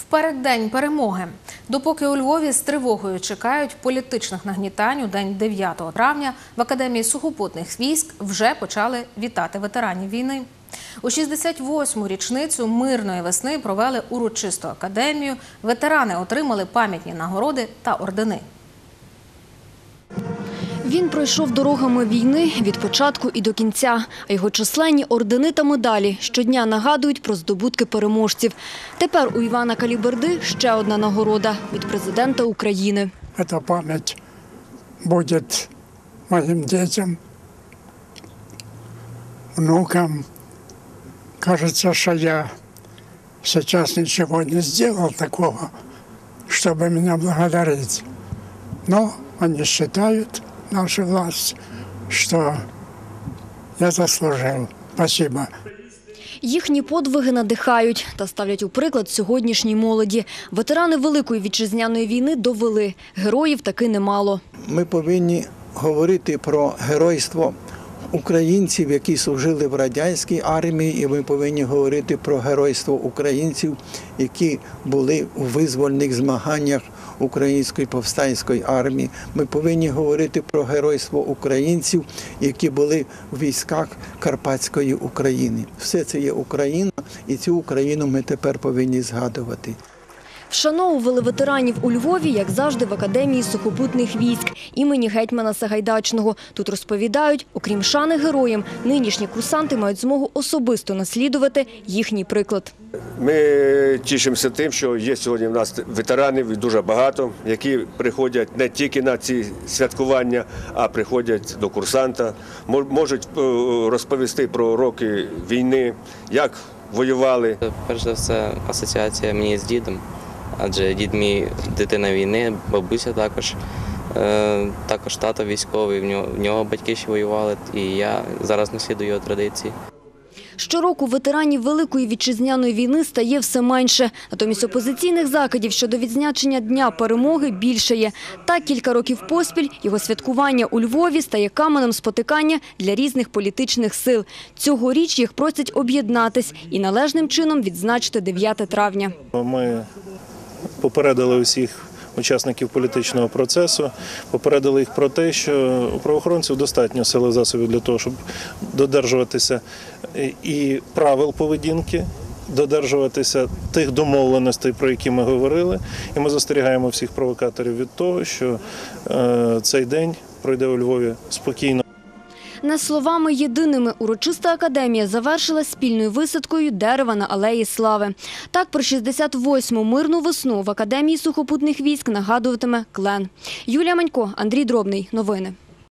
В переддень перемоги. Допоки у Львові з тривогою чекають політичних нагнітань у день 9 травня в Академії сухопутних військ вже почали вітати ветеранів війни. У 68-му річницю мирної весни провели урочисту академію. Ветерани отримали пам'ятні нагороди та ордени. Він пройшов дорогами війни від початку і до кінця, а його численні ордени та медалі щодня нагадують про здобутки переможців. Тепер у Івана Каліберди ще одна нагорода від президента України. Эта память будет моим детям, внукам. Кажется, что я сейчас ничего не сделал такого, чтобы меня благодарить. Но они считают, наша власть, що я заслужив. Спасибо. Їхні подвиги надихають та ставлять у приклад сьогоднішній молоді. Ветерани Великої вітчизняної війни довели – героїв таки немало. Ми повинні говорити про геройство українців, які служили в радянській армії, і ми повинні говорити про геройство українців, які були у визвольних змаганнях української повстанської армії. Ми повинні говорити про геройство українців, які були в військах Карпатської України. Все це є Україна, і цю Україну ми тепер повинні згадувати. Вшановували ветеранів у Львові, як завжди, в Академії сухопутних військ імені гетьмана Сагайдачного. Тут розповідають, окрім шани героям, нинішні курсанти мають змогу особисто наслідувати їхній приклад. Ми тішимося тим, що є сьогодні в нас ветеранів дуже багато, які приходять не тільки на ці святкування, а приходять до курсанта, мо- можуть е, розповісти про роки війни, як воювали. Перш за все, асоціація мені з дідом, адже дід мій дитина війни, бабуся також. Е, Також тато військовий, в нього, в нього батьки ще воювали, і я зараз наслідую його традиції. Щороку ветеранів Великої вітчизняної війни стає все менше. Натомість опозиційних закидів щодо відзначення Дня перемоги більше є. Так, кілька років поспіль його святкування у Львові стає каменем спотикання для різних політичних сил. Цьогоріч їх просять об'єднатись і належним чином відзначити 9 травня. Ми попередили усіх учасників політичного процесу, попередили їх про те, що у правоохоронців достатньо сили засобів для того, щоб додержуватися і правил поведінки, додержуватися тих домовленостей, про які ми говорили. І ми застерігаємо всіх провокаторів від того, що е, цей день пройде у Львові спокійно. Не словами єдиними урочиста академія завершила спільною висадкою дерева на алеї Слави. Так про 68-му мирну весну в Академії сухопутних військ нагадуватиме клен. Юлія Манько, Андрій Дробний. Новини.